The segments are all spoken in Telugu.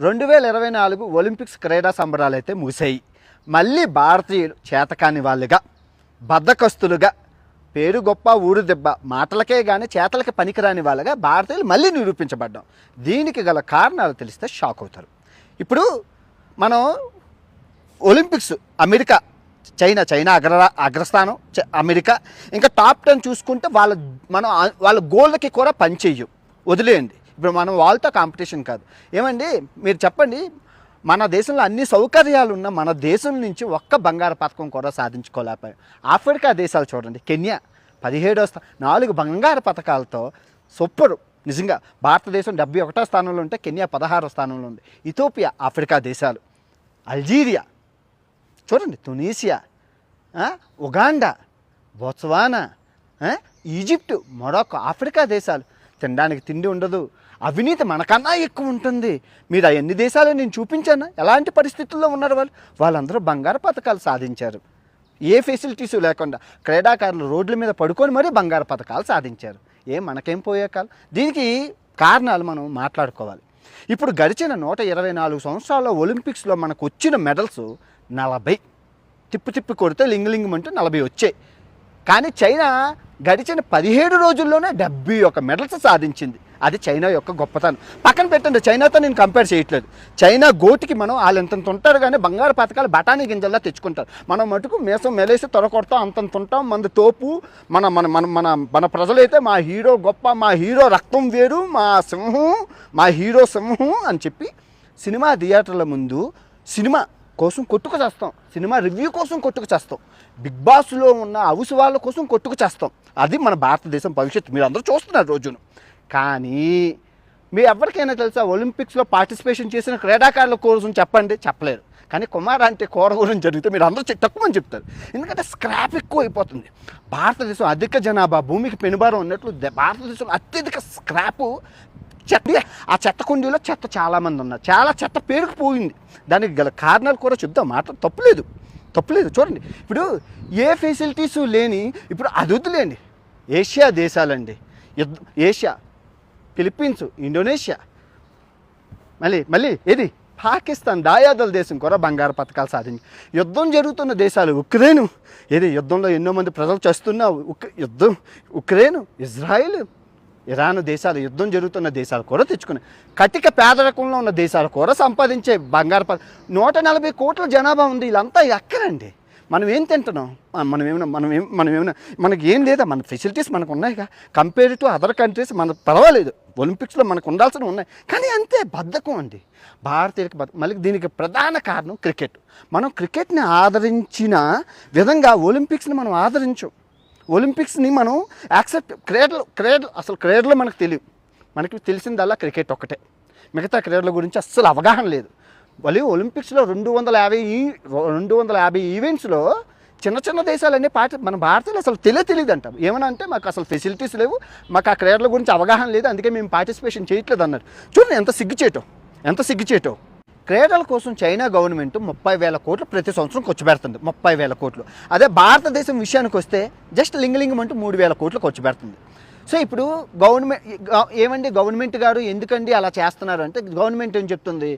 రెండు వేల ఇరవై నాలుగు ఒలింపిక్స్ క్రీడా సంబరాలు అయితే ముగిశాయి. మళ్ళీ భారతీయులు చేతకాని వాళ్ళుగా బద్దకస్తులుగా పేరు గొప్ప ఊరు దెబ్బ మాటలకే కానీ చేతలకి పనికిరాని వాళ్ళగా భారతీయులు మళ్ళీ నిరూపించబడ్డాం. దీనికి గల కారణాలు తెలిస్తే షాక్ అవుతారు. ఇప్పుడు మనం ఒలింపిక్స్ అమెరికా చైనా చైనా అగ్ర అగ్రస్థానం చ- అమెరికా ఇంకా టాప్ టెన్ చూసుకుంటే వాళ్ళ మనం వాళ్ళ గోల్డ్కి కూడా పనిచేయం వదిలేయండి. ఇప్పుడు మనం వాళ్ళతో కాంపిటీషన్ కాదు. ఏమండి? మీరు చెప్పండి. మన దేశంలో అన్ని సౌకర్యాలు ఉన్న మన దేశం నుంచి ఒక్క బంగారు పథకం కూడా సాధించుకోలేకపోయాం. ఆఫ్రికా దేశాలు చూడండి. కెన్యా పదిహేడో స్థా నాలుగు బంగారు పథకాలతో సూపరు. నిజంగా భారతదేశం డెబ్బై ఒకటో స్థానంలో ఉంటే కెన్యా పదహారో స్థానంలో ఉంది. ఇథోపియా ఆఫ్రికా దేశాలు. అల్జీరియా. చూడండి. Tunisia. Uganda. Botswana. Egypt Morocco Africa దేశాలు. తినడానికి తిండి ఉండదు. అవినీతి మనకన్నా ఎక్కువ ఉంటుంది. మీరు ఆ ఎన్ని దేశాలు నేను చూపించాను? ఎలాంటి పరిస్థితుల్లో ఉన్నారు వాళ్ళు? వాళ్ళందరూ బంగారు పథకాలు సాధించారు. ఏ ఫెసిలిటీస్ లేకుండా క్రీడాకారులు రోడ్ల మీద పడుకొని మరీ బంగారు పథకాలు సాధించారు. ఏం మనకేం పోయే కాలం? దీనికి కారణాలు మనం మాట్లాడుకోవాలి. ఇప్పుడు గడిచిన నూట ఇరవై నాలుగు సంవత్సరాల్లో ఒలింపిక్స్లో మనకు వచ్చిన మెడల్స్ నలభై. తిప్పి తిప్పి కొడితే లింగ్ లింగం అంటే నలభై వచ్చాయి. కానీ చైనా గడిచిన పదిహేడు రోజుల్లోనే డెబ్బై ఒక మెడల్స్ సాధించింది. అది చైనా యొక్క గొప్పతనం. పక్కన పెట్టండి చైనాతో నేను కంపేర్ చేయట్లేదు. చైనా గోటికి మనం వాళ్ళు ఎంతంత ఉంటారు కానీ బంగారు పథకాలు బఠానీ గింజల్లా తెచ్చుకుంటారు. మనం మటుకు మేసం మెలేసి తొరకొడతాం అంతంత ఉంటాం. మంది తోపు మన మన మన మన మన ప్రజలైతే మా హీరో గొప్ప మా హీరో రక్తం వేరు మా సింహం మా హీరో సింహం అని చెప్పి సినిమా థియేటర్ల ముందు సినిమా కోసం కొట్టుకు చేస్తాం. సినిమా రివ్యూ కోసం కొట్టుకు చేస్తాం. బిగ్ బాస్లో ఉన్న హౌస్ వాళ్ళ కోసం కొట్టుకు చేస్తాం. అది మన భారతదేశం భవిష్యత్తు. మీరు అందరూ చూస్తున్నారు రోజును. కానీ మీ ఎవరికైనా తెలుసా ఒలింపిక్స్లో పార్టిసిపేషన్ చేసిన క్రీడాకారుల కోసం చెప్పండి? చెప్పలేరు. కానీ కుమార్ అంటే కూర గురించి జరిగితే మీరు అందరూ తక్కువ అని చెప్తారు. ఎందుకంటే స్క్రాప్ ఎక్కువ అయిపోతుంది. భారతదేశం అధిక జనాభా భూమికి పెనుబారం ఉన్నట్లు భారతదేశంలో అత్యధిక స్క్రాపు చెత్త ఆ చెత్త కుండీలో చెత్త చాలామంది ఉన్నారు. చాలా చెత్త పేరుకుపోయింది. దానికి గల కారణాలు కూడా చెప్దాం. మాట తప్పులేదు. తప్పులేదు. చూడండి. ఇప్పుడు ఏ ఫెసిలిటీస్ లేని ఇప్పుడు అది వద్దులేండి ఏషియా దేశాలండి. ఏషియా ఫిలిప్పీన్స్ ఇండోనేషియా మళ్ళీ మళ్ళీ ఏది? పాకిస్తాన్ దాయాదుల దేశం కూడా బంగారు పథకాలు సాధించి. యుద్ధం జరుగుతున్న దేశాలు ఉక్రెయిన్. ఏది? యుద్ధంలో ఎన్నో మంది ప్రజలు చేస్తున్న ఉక్ యుద్ధం. ఉక్రెయిన్ ఇజ్రాయిల్ ఇరాన్ దేశాలు యుద్ధం జరుగుతున్న దేశాలు కూడా తెచ్చుకున్నాయి కటిక పేదరికంలో ఉన్న దేశాలు కూడా సంపాదించే బంగారు నూట నలభై కోట్ల జనాభా ఉంది వీళ్ళంతా ఎక్కడండి? మనం ఏం తింటున్నాం? మనం ఏమైనా మనం ఏం మనం ఏమైనా మనకి ఏం లేదా? మన ఫెసిలిటీస్ మనకు ఉన్నాయిగా. కంపేర్ టు అదర్ కంట్రీస్ మన పర్వాలేదు. ఒలింపిక్స్లో మనకు ఉండాల్సినవి ఉన్నాయి. కానీ అంతే బద్ధకం అండి. భారతీయులకి బద్ధ మళ్ళీ దీనికి ప్రధాన కారణం క్రికెట్. మనం క్రికెట్ని ఆదరించిన విధంగా ఒలింపిక్స్ని మనం ఆదరించాం ఒలింపిక్స్ని మనం యాక్సెప్ట్ క్రీడలు క్రీడలు అసలు క్రీడలు మనకు తెలియవు మనకి తెలిసిందల్లా క్రికెట్ ఒక్కటే. మిగతా క్రీడల గురించి అస్సలు అవగాహన లేదు. మళ్ళీ ఒలింపిక్స్లో రెండు వందల యాభై ఈ రెండు వందల యాభై ఈవెంట్స్లో చిన్న చిన్న దేశాలన్నీ పార్టీ మన భారతీయులు అసలు తెలియ తెలియదు అంటాం ఏమని అంటే మాకు అసలు ఫెసిలిటీస్ లేవు మాకు ఆ క్రీడల గురించి అవగాహన లేదు అందుకే మేము పార్టిసిపేషన్ చేయట్లేదు అన్నారు. చూడండి ఎంత సిగ్గుచేయటం ఎంత సిగ్గుచేయటం క్రీడల కోసం చైనా గవర్నమెంట్ ముప్పై వేల కోట్లు ప్రతి సంవత్సరం ఖర్చు పెడుతుంది. ముప్పై వేల కోట్లు. అదే భారతదేశం విషయానికి వస్తే జస్ట్ లింగలింగం అంటూ మూడు వేల కోట్లు ఖర్చు పెడుతుంది. సో ఇప్పుడు గవర్నమెంట్ ఏమండి గవర్నమెంట్ గారు ఎందుకండి అలా చేస్తున్నారు అంటే గవర్నమెంట్ ఏం చెప్తుంది?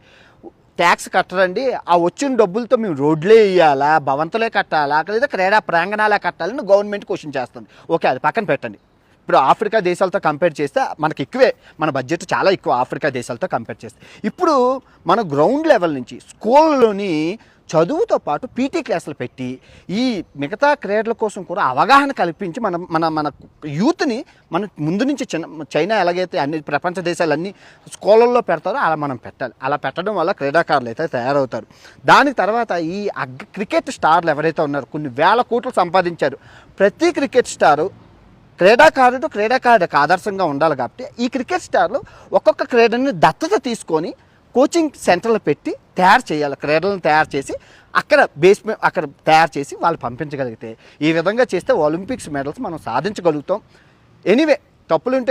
ట్యాక్స్ కట్టరండి. ఆ వచ్చిన డబ్బులతో మేము రోడ్లే వేయాలా భవంతులే కట్టాలా లేదా క్రీడా ప్రాంగణాలే కట్టాలని గవర్నమెంట్ క్వశ్చన్ చేస్తుంది. ఓకే అది పక్కన పెట్టండి. ఇప్పుడు ఆఫ్రికా దేశాలతో కంపేర్ చేస్తే మనకి ఎక్కువే మన బడ్జెట్ చాలా ఎక్కువ ఆఫ్రికా దేశాలతో కంపేర్ చేస్తే. ఇప్పుడు మన గ్రౌండ్ లెవెల్ నుంచి స్కూల్లోని చదువుతో పాటు పీటీ క్లాసులు పెట్టి ఈ మిగతా క్రీడల కోసం కూడా అవగాహన కల్పించి మన మన మన యూత్ని మన ముందు నుంచి చిన్న చైనా ఎలాగైతే అన్ని ప్రపంచ దేశాలన్నీ స్కూళ్ళల్లో పెడతారో అలా మనం పెట్టాలి. అలా పెట్టడం వల్ల క్రీడాకారులు అయితే తయారవుతారు. దాని తర్వాత ఈ అగ్ క్రికెట్ స్టార్లు ఎవరైతే ఉన్నారో కొన్ని వేల కోట్లు సంపాదించారు. ప్రతి క్రికెట్ స్టారు క్రీడాకారుడు క్రీడాకారుడికి ఆదర్శంగా ఉండాలి కాబట్టి ఈ క్రికెట్ స్టార్లు ఒక్కొక్క క్రీడని దత్తత తీసుకొని కోచింగ్ సెంటర్లు పెట్టి తయారు చేయాలి. క్రీడలను తయారు చేసి అక్కడ బేస్ అక్కడ తయారు చేసి వాళ్ళు పంపించగలిగితే ఈ విధంగా చేస్తే ఒలింపిక్స్ మెడల్స్ మనం సాధించగలుగుతాం. ఎనీవే తప్పులుంటే